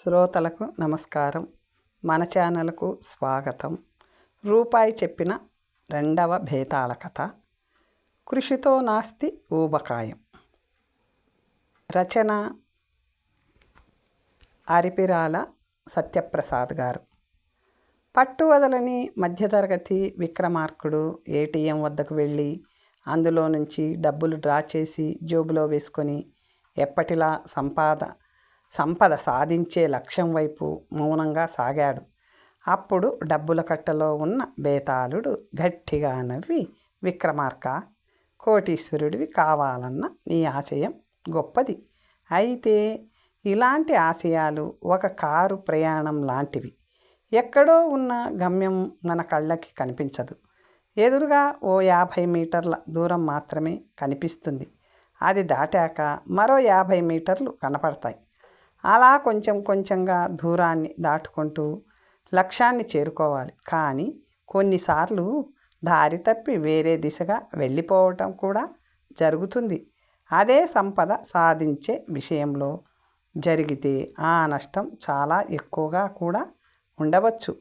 శ్రోతలకు నమస్కారం. మన ఛానల్కు స్వాగతం. రూపాయి చెప్పిన రెండవ భేతాళ కథ. కృషితో నాస్తి ఊబకాయం. రచన అరిపిరాల సత్యప్రసాద్ గారు. పట్టు వదలని మధ్యతరగతి విక్రమార్కుడు ఏటీఎం వద్దకు వెళ్ళి అందులో నుంచి డబ్బులు డ్రా చేసి జోబులో వేసుకొని ఎప్పటిలా సంపాద సంపద సాధించే లక్ష్యం వైపు మౌనంగా సాగాడు. అప్పుడు డబ్బుల కట్టలో ఉన్న బేతాళుడు గట్టిగా నవ్వి విక్రమార్క కోటీశ్వరుడివి కావాలన్న నీ ఆశయం గొప్పది. అయితే ఇలాంటి ఆశయాలు ఒక కారు ప్రయాణం లాంటివి. ఎక్కడో ఉన్న గమ్యం మన కళ్ళకి కనిపించదు. ఎదురుగా ఓ యాభై మీటర్ల దూరం మాత్రమే కనిపిస్తుంది. అది దాటాక మరో యాభై మీటర్లు కనపడతాయి. అలా కొంచెం కొంచెంగా దూరాన్ని దాటుకుంటూ లక్ష్యాన్ని చేరుకోవాలి. కానీ కొన్నిసార్లు దారి తప్పి వేరే దిశగా వెళ్ళిపోవటం కూడా జరుగుతుంది. అదే సంపద సాధించే విషయంలో జరిగితే ఆ నష్టం చాలా ఎక్కువగా కూడా ఉండవచ్చు.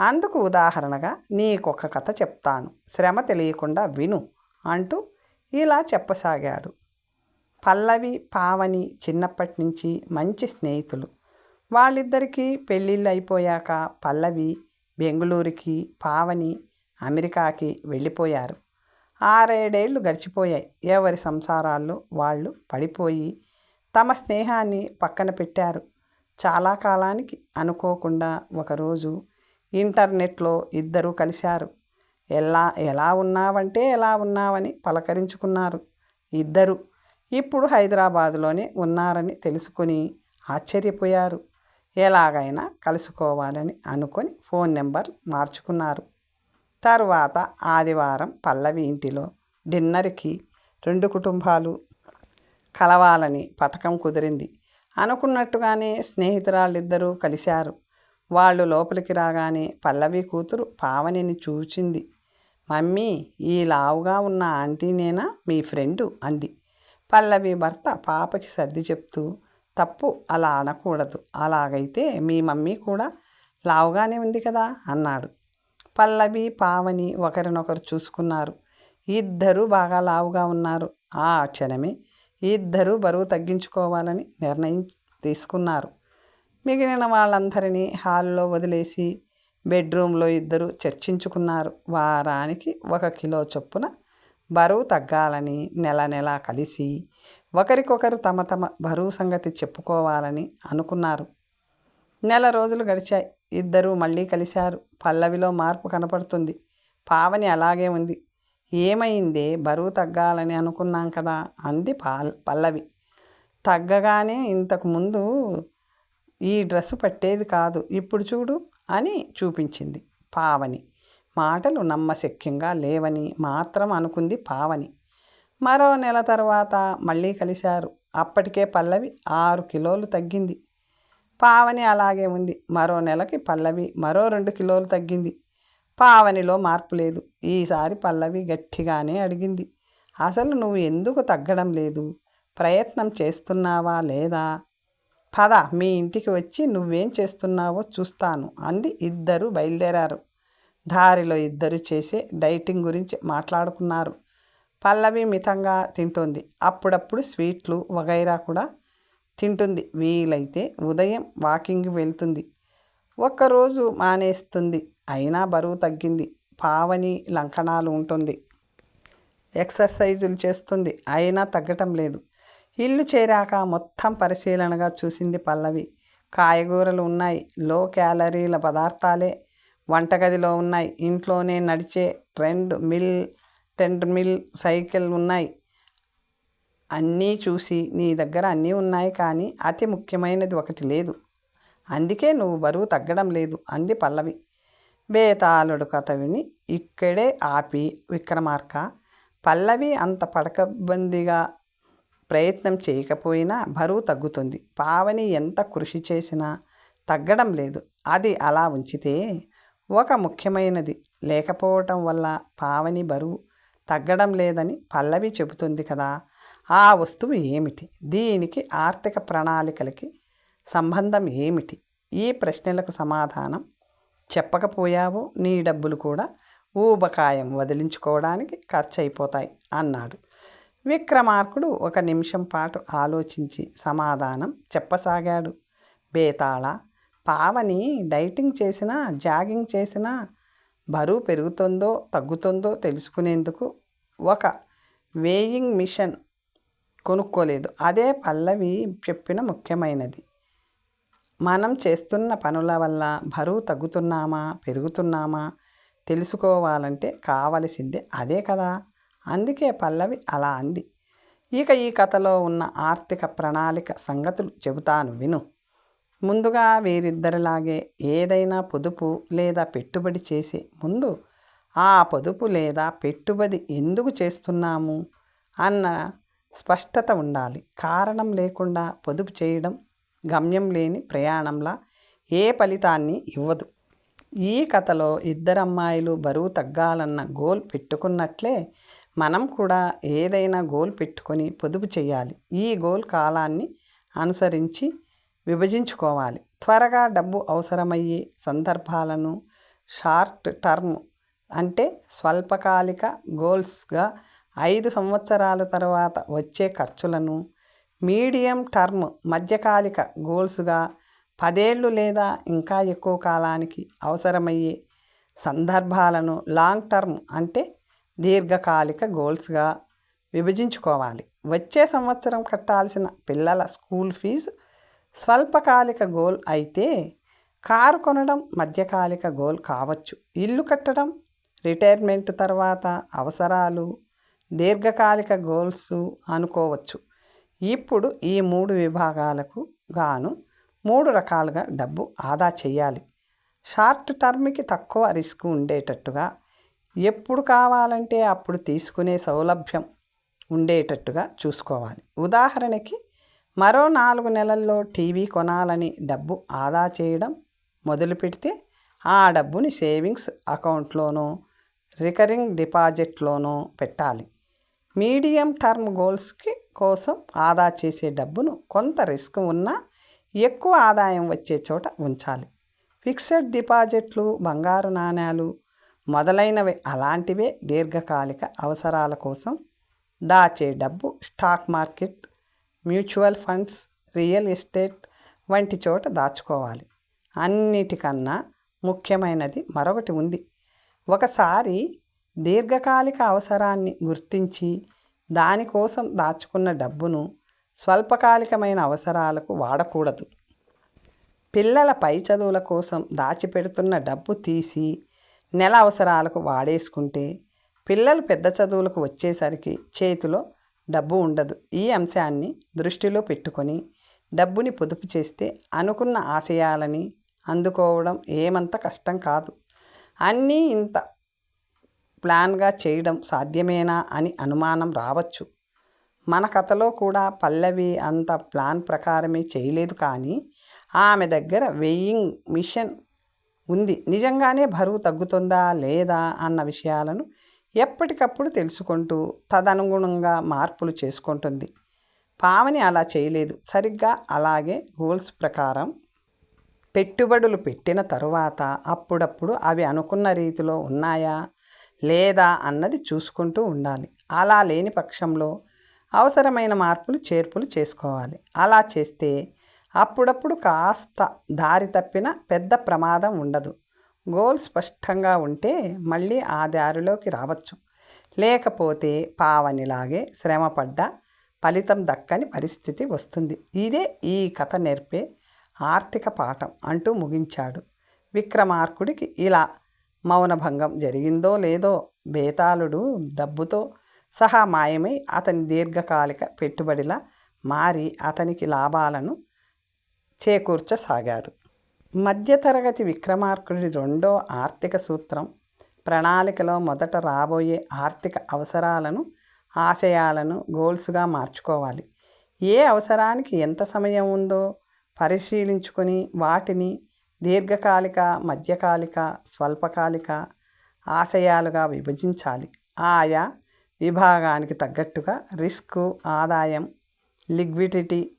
అందుకు ఉదాహరణగా నీకొక కథ చెప్తాను. శ్రమ తెలియకుండా విను అంటూ ఇలా చెప్పసాగాడు. పల్లవి పావని చిన్నప్పటి నుంచి మంచి స్నేహితులు. వాళ్ళిద్దరికీ పెళ్ళిళ్ళు అయిపోయాక పల్లవి బెంగళూరుకి పావని అమెరికాకి వెళ్ళిపోయారు. ఆరేడేళ్ళు గడిచిపోయాయి. ఎవరి సంసారాల్లో వాళ్ళు పడిపోయి తమ స్నేహాన్ని పక్కన పెట్టారు. చాలా కాలానికి అనుకోకుండా ఒకరోజు ఇంటర్నెట్లో ఇద్దరూ కలిశారు. ఎలా ఎలా ఉన్నావంటే ఎలా ఉన్నావని పలకరించుకున్నారు. ఇద్దరు ఇప్పుడు హైదరాబాదులోనే ఉన్నారని తెలుసుకుని ఆశ్చర్యపోయారు. ఎలాగైనా కలుసుకోవాలని అనుకొని ఫోన్ నెంబర్ మార్చుకున్నారు. తరువాత ఆదివారం పల్లవి ఇంటిలో డిన్నర్కి రెండు కుటుంబాలు కలవాలని పథకం కుదిరింది. అనుకున్నట్టుగానే స్నేహితురాళ్ళిద్దరూ కలిశారు. వాళ్ళు లోపలికి రాగానే పల్లవి కూతురు పావనిని చూచింది. మమ్మీ ఈ లావుగా ఉన్న ఆంటీనేనా? మీ ఫ్రెండు? అంది. పల్లవి భర్త పాపకి సర్ది చెప్తూ తప్పు అలా అనకూడదు. అలాగైతే మీ మమ్మీ కూడా లావుగానే ఉంది కదా అన్నాడు. పల్లవి పావని ఒకరినొకరు చూసుకున్నారు. ఇద్దరూ బాగా లావుగా ఉన్నారు. ఆ క్షణమే ఇద్దరూ బరువు తగ్గించుకోవాలని నిర్ణయం తీసుకున్నారు. మిగిలిన వాళ్ళందరినీ హాల్లో వదిలేసి బెడ్రూమ్లో ఇద్దరు చర్చించుకున్నారు. వారానికి ఒక కిలో చొప్పున బరువు తగ్గాలని నెల నెల కలిసి ఒకరికొకరు తమ తమ బరువు సంగతి చెప్పుకోవాలని అనుకున్నారు. నెల రోజులు గడిచాయి. ఇద్దరూ మళ్ళీ కలిశారు. పల్లవిలో మార్పు కనపడుతుంది. పావని అలాగే ఉంది. ఏమైందే? బరువు తగ్గాలని అనుకున్నాం కదా అంది పాల్ పల్లవి. తగ్గగానే ఇంతకు ముందు ఈ డ్రెస్సు పట్టేది కాదు. ఇప్పుడు చూడు అని చూపించింది పావని. మాటలు నమ్మశక్యంగా లేవని మాత్రం అనుకుంది పావని. మరో నెల తర్వాత మళ్ళీ కలిశారు. అప్పటికే పల్లవి ఆరు కిలోలు తగ్గింది. పావని అలాగే ఉంది. మరో నెలకి పల్లవి మరో రెండు కిలోలు తగ్గింది. పావనిలో మార్పు లేదు. ఈసారి పల్లవి గట్టిగానే అడిగింది. అసలు నువ్వు ఎందుకు తగ్గడం లేదు? ప్రయత్నం చేస్తున్నావా లేదా? పద మీ ఇంటికి వచ్చి నువ్వేం చేస్తున్నావో చూస్తాను అంది ఇద్దరు బయలుదేరారు. దారిలో ఇద్దరు చేసే డైటింగ్ గురించి మాట్లాడుకున్నారు. పల్లవి మితంగా తింటుంది. అప్పుడప్పుడు స్వీట్లు వగైరా కూడా తింటుంది. వీలైతే ఉదయం వాకింగ్ వెళ్తుంది. ఒక్కరోజు మానేస్తుంది. అయినా బరువు తగ్గింది. పావని లంకణాలు ఉంటుంది. ఎక్సర్సైజులు చేస్తుంది. అయినా తగ్గటం లేదు. ఇల్లు చేరాక మొత్తం పరిశీలనగా చూసింది పల్లవి. కాయగూరలు ఉన్నాయి. లో క్యాలరీల పదార్థాలే వంటగదిలో ఉన్నాయి ఇంట్లోనే నడిచే treadmill treadmill cycle ఉన్నాయి. అన్నీ చూసి నీ దగ్గర అన్నీ ఉన్నాయి కానీ అతి ముఖ్యమైనది ఒకటి లేదు. అందుకే నువ్వు బరువు తగ్గడం లేదు అంది పల్లవి. బేతాళుడు కథ విని ఇక్కడే ఆపి విక్రమార్క. పల్లవి అంత పడకబందిగా ప్రయత్నం చేయకపోయినా బరువు తగ్గుతుంది. పావని ఎంత కృషి చేసినా తగ్గడం లేదు. అది అలా ఉంచితే ఒక ముఖ్యమైనది. లేకపోవటం వల్ల పావని బరువు తగ్గడం లేదని పల్లవి చెబుతుంది కదా! ఆ వస్తువు ఏమిటి? దీనికి ఆర్థిక ప్రణాళికలకి సంబంధం ఏమిటి? ఈ ప్రశ్నలకు సమాధానం చెప్పకపోయావు నీ డబ్బులు కూడా ఊబకాయం వదిలించుకోవడానికి ఖర్చు అయిపోతాయి అన్నాడు. విక్రమార్కుడు ఒక నిమిషం పాటు ఆలోచించి సమాధానం చెప్పసాగాడు. బేతాళ పావని డైటింగ్ చేసినా జాగింగ్ చేసినా బరువు పెరుగుతుందో తగ్గుతుందో తెలుసుకునేందుకు ఒక వేయింగ్ మిషన్ కొనుక్కోలేదు. అదే పల్లవి చెప్పిన ముఖ్యమైనది. మనం చేస్తున్న పనుల వల్ల బరువు తగ్గుతున్నామా పెరుగుతున్నామా తెలుసుకోవాలంటే కావలసిందే అదే కదా. అందుకే పల్లవి అలా అంది. ఇక ఈ కథలో ఉన్న ఆర్థిక ప్రణాళిక సంగతులు చెబుతాను విను. ముందుగా వీరిద్దరిలాగే ఏదైనా పొదుపు లేదా పెట్టుబడి చేసే ముందు ఆ పొదుపు లేదా పెట్టుబడి ఎందుకు చేస్తున్నాము అన్న స్పష్టత ఉండాలి. కారణం లేకుండా పొదుపు చేయడం గమ్యం లేని ప్రయాణంలా ఏ ఫలితాన్ని ఇవ్వదు. ఈ కథలో ఇద్దరు అమ్మాయిలు బరువు తగ్గాలన్న గోల్ పెట్టుకున్నట్లే మనం కూడా ఏదైనా గోల్ పెట్టుకొని పొదుపు చేయాలి. ఈ గోల్ కాలాన్ని అనుసరించి విభజించుకోవాలి. త్వరగా డబ్బు అవసరమయ్యే సందర్భాలను షార్ట్ టర్మ్ అంటే స్వల్పకాలిక గోల్స్గా ఐదు సంవత్సరాల తర్వాత వచ్చే ఖర్చులను మీడియం టర్మ్ మధ్యకాలిక గోల్స్గా పదేళ్ళు లేదా ఇంకా ఎక్కువ కాలానికి అవసరమయ్యే సందర్భాలను లాంగ్ టర్మ్ అంటే దీర్ఘకాలిక గోల్స్గా విభజించుకోవాలి. వచ్చే సంవత్సరం కట్టాల్సిన పిల్లల స్కూల్ ఫీజు స్వల్పకాలిక గోల్ అయితే కారు కొనడం మధ్యకాలిక గోల్ కావచ్చు. ఇల్లు కట్టడం రిటైర్మెంట్ తర్వాత అవసరాలు దీర్ఘకాలిక గోల్స్ అనుకోవచ్చు. ఇప్పుడు ఈ మూడు విభాగాలకు గాను మూడు రకాలుగా డబ్బు ఆదా చేయాలి షార్ట్ టర్మ్కి తక్కువ రిస్క్ ఉండేటట్టుగా ఎప్పుడు కావాలంటే అప్పుడు తీసుకునే సౌలభ్యం ఉండేటట్టుగా చూసుకోవాలి. ఉదాహరణకి మరో నాలుగు నెలల్లో టీవీ కొనాలని డబ్బు ఆదా చేయడం మొదలుపెడితే ఆ డబ్బుని సేవింగ్స్ అకౌంట్లోనో రికరింగ్ డిపాజిట్లోనో పెట్టాలి. మీడియం టర్మ్ గోల్స్కి కోసం ఆదా చేసే డబ్బును కొంత రిస్క్ ఉన్నా ఎక్కువ ఆదాయం వచ్చే చోట ఉంచాలి. ఫిక్స్డ్ డిపాజిట్లు బంగారు నాణ్యాలు మొదలైనవి అలాంటివే దీర్ఘకాలిక అవసరాల కోసం దాచే డబ్బు stock market mutual funds real estate వంటి చోట దాచుకోవాలి. అన్నిటికన్నా ముఖ్యమైనది మరొకటి ఉంది. ఒకసారి దీర్ఘకాలిక అవసరాన్ని గుర్తించి దానికోసం దాచుకున్న డబ్బును స్వల్పకాలికమైన అవసరాలకు వాడకూడదు. పిల్లల పై చదువుల కోసం దాచిపెడుతున్న డబ్బు తీసి నెల అవసరాలకు వాడేసుకుంటే పిల్లలు పెద్ద చదువులకు వచ్చేసరికి చేతిలో డబ్బు ఉండదు. ఈ అంశాన్ని దృష్టిలో పెట్టుకొని డబ్బుని పొదుపు చేస్తే అనుకున్న ఆశయాలని అందుకోవడం ఏమంత కష్టం కాదు. అన్నీ ఇంత ప్లాన్గా చేయడం సాధ్యమేనా అని అనుమానం రావచ్చు. మన కథలో కూడా పల్లవి అంత ప్లాన్ ప్రకారమే చేయలేదు కానీ ఆమె దగ్గర వెయ్యింగ్ మిషన్ ఉంది. నిజంగానే బరువు తగ్గుతుందా లేదా అన్న విషయాలను ఎప్పటికప్పుడు తెలుసుకుంటూ తదనుగుణంగా మార్పులు చేసుకుంటుంది. పావని అలా చేయలేదు. సరిగ్గా అలాగే గోల్స్ ప్రకారం పెట్టుబడులు పెట్టిన తరువాత అప్పుడప్పుడు అవి అనుకున్న రీతిలో ఉన్నాయా లేదా అన్నది చూసుకుంటూ ఉండాలి. అలా లేని పక్షంలో అవసరమైన మార్పులు చేర్పులు చేసుకోవాలి. అలా చేస్తే అప్పుడప్పుడు కాస్త దారి తప్పిన పెద్ద ప్రమాదం ఉండదు. గోల్ స్పష్టంగా ఉంటే మళ్ళీ ఆ దారిలోకి రావచ్చు. లేకపోతే పావనిలాగే శ్రమపడ్డ ఫలితం దక్కని పరిస్థితి వస్తుంది. ఇదే ఈ కథ నేర్పే ఆర్థిక పాఠం అంటూ ముగించాడు. విక్రమార్కుడికి ఇలా మౌనభంగం జరిగిందో లేదో బేతాళుడు డబ్బుతో సహా మాయమై అతని దీర్ఘకాలిక పెట్టుబడిలా మారి అతనికి లాభాలను చేకూర్చసాగాడు. మధ్యతరగతి విక్రమార్కుడి రెండో ఆర్థిక సూత్రం ప్రణాళికలో మొదట రాబోయే ఆర్థిక అవసరాలను ఆశయాలను గోల్స్గా మార్చుకోవాలి. ఏ అవసరానికి ఎంత సమయం ఉందో పరిశీలించుకొని వాటిని దీర్ఘకాలిక మధ్యకాలిక స్వల్పకాలిక ఆశయాలుగా విభజించాలి. ఆయా విభాగానికి తగ్గట్టుగా రిస్క్ ఆదాయం లిక్విడిటీ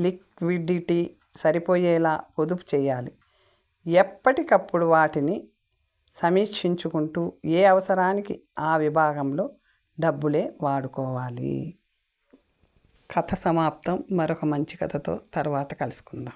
లిక్విడిటీ సరిపోయేలా పొదుపు చేయాలి. ఎప్పటికప్పుడు వాటిని సమీక్షించుకుంటూ ఏ అవసరానికి ఆ విభాగంలో డబ్బులే వాడుకోవాలి. కథ సమాప్తం. మరొక మంచి కథతో తర్వాత కలుసుకుందాం.